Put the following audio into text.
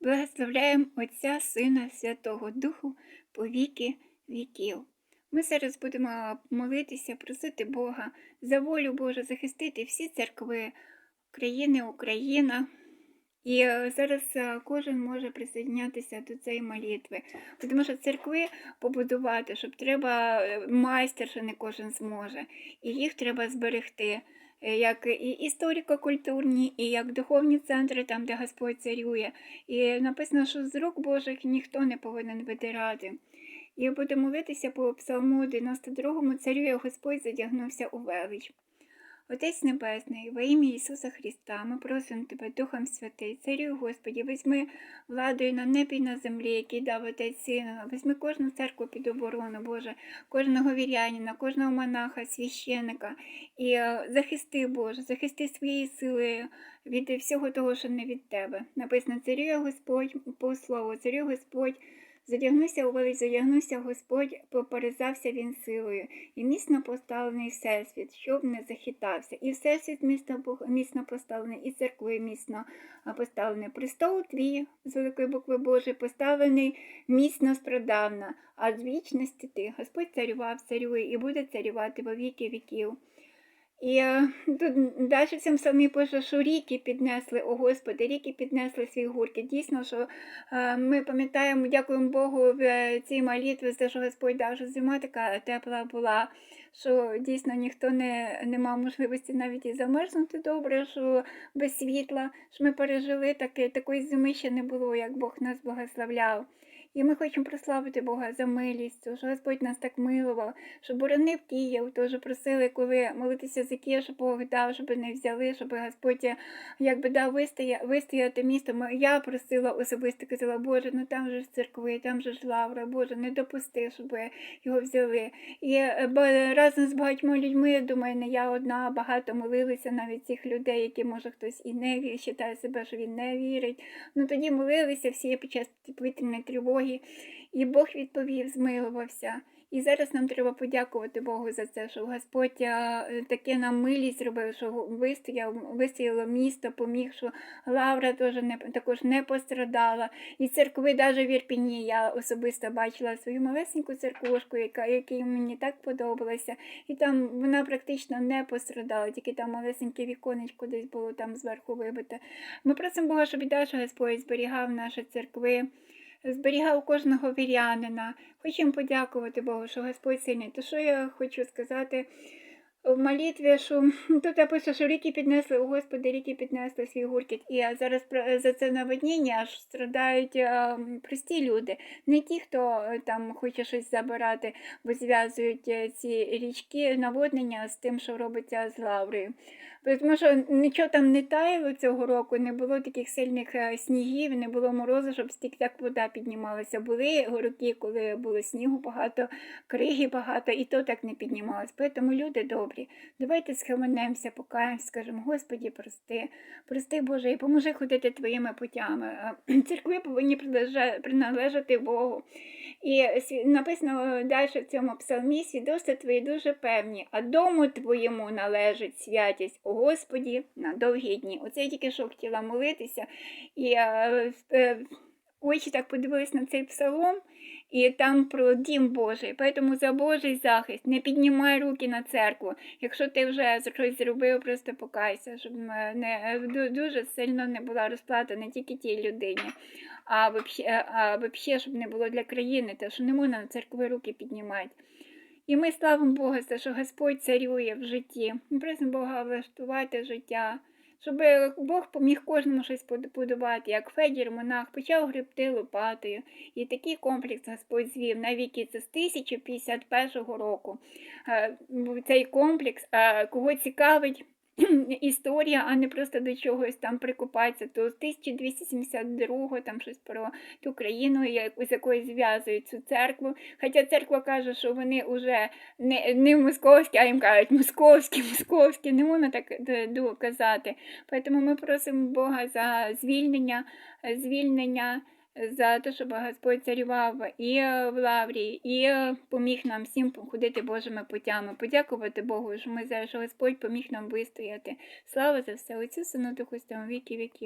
Благословляємо Отця, Сина, Святого Духу по віки віків. Ми зараз будемо молитися, просити Бога за волю Божу захистити всі церкви країни, Україна. І е, зараз е, кожен може присоединятися до цієї молитви. Тому що церкви побудувати, щоб треба е, майстер, що не кожен зможе. І їх треба зберегти. Е, Як і історико-культурні, і як духовні центри, там, де Господь царює. І написано, що з рук Божих ніхто не повинен видирати. І буду молитися по псалму 92 царює Господь задягнувся у велич. Отець Небесний, во ім'я Ісуса Христа, ми просимо Тебе, Духом Святий, Царю Господі, візьми владою на небі і на землі, який дав Отець Сину, візьми кожну церкву під оборону, Боже, кожного вірянина, кожного монаха, священика, і е, захисти, Боже, захисти своєю силою від всього того, що не від Тебе. Написано, царює Господь по слову, царю Господь. Задягнувся у велич, задягнувся Господь, поперезався він силою, і міцно поставлений всесвіт, щоб не захитався. І всесвіт міцно, міцно поставлений, і церкви міцно поставлений. Престол твій з великої букви Божої поставлений міцно спрадавна, а з вічності ти. Господь царював, царює і буде царювати во віки віків. І е, тут далі в цьому псалмі пише, що ріки піднесли, о Господи, ріки піднесли свій гурки. Дійсно, що е, ми пам'ятаємо, дякуємо Богу в е, цій молитві, за що Господь дав, що зима така тепла була, що дійсно ніхто не, не мав можливості навіть і замерзнути добре, що без світла, що ми пережили таке, такої зими ще не було, як Бог нас благословляв. І ми хочемо прославити Бога за милість, що Господь нас так милував, що боронив Київ, теж просили, коли молитися за Київ, щоб Бог дав, щоб не взяли, щоб Господь е, якби дав вистоя, вистояти місто. Я просила особисто, казала, Боже, ну там же ж церкви, там же ж лавра, Боже, не допусти, щоб його взяли. І е, разом з багатьма людьми, я думаю, не я одна, багато молилися навіть цих людей, які, може, хтось і не ві- вважає себе, що він не вірить. Ну тоді молилися всі під час повітряної тривоги, і Бог відповів, змилувався. І зараз нам треба подякувати Богу за це, що Господь е, таке нам милість зробив, що вистояв, вистояло місто, поміг, що Лавра теж не, також не пострадала. І церкви, навіть в Ірпіні, я особисто бачила свою малесеньку церквушку, яка, яка мені так подобалася. І там вона практично не пострадала, тільки там малесеньке віконечко десь було там зверху вибите. Ми просимо Бога, щоб і далі Господь зберігав наші церкви зберігав кожного вірянина. Хочемо подякувати Богу, що Господь сильний. То що я хочу сказати в молитві, що тут пишу, що ріки піднесли, Господи, ріки піднесли свій гуркіт. І зараз за це наводніння аж страдають е, прості люди. Не ті, хто е, там хоче щось забирати, бо зв'язують е, ці річки наводнення з тим, що робиться з лаврою. Тому що нічого там не таяло цього року, не було таких сильних е, снігів, не було морозу, щоб стільки так вода піднімалася. Були роки, коли було снігу багато, криги багато, і то так не піднімалось. Тому люди добрі, давайте схаменемося, покаємося, скажемо, Господі, прости, прости Боже, і поможи ходити твоїми путями. Церкви повинні приналежати Богу. І написано далі в цьому псалмі, свідоцтва твої дуже певні, а дому твоєму належить святість, о Господі, на довгі дні. Оце я тільки що хотіла молитися, і е, е, очі так подивились на цей псалом, і там про дім Божий. Тому за Божий захист не піднімай руки на церкву. Якщо ти вже щось зробив, просто покайся, щоб е, не дуже сильно не була розплата не тільки тій людині, а взагалі, щоб не було для країни, те, що не можна на церкви руки піднімати. І ми славимо Бога за те, що Господь царює в житті. Ми просимо Бога влаштувати життя, щоб Бог поміг кожному щось побудувати, як Федір монах почав гребти лопатою. І такий комплекс Господь звів навіки це з 1051 року. Е, Цей комплекс, е, кого цікавить. Історія, а не просто до чогось там прикопатися, то з 1272 там щось про ту країну, яку- з якою зв'язують цю церкву. Хоча церква каже, що вони вже не, не московські, а їм кажуть московські, московські, не можна так д- ду- казати. Тому ми просимо Бога за звільнення, звільнення. За те, щоб Господь царював і е, в Лаврі, і е, поміг нам всім ходити Божими путями. Подякувати Богу, що ми зараз Господь поміг нам вистояти. Слава за все, Отцю, Сину, Духу, Святому, віки віків.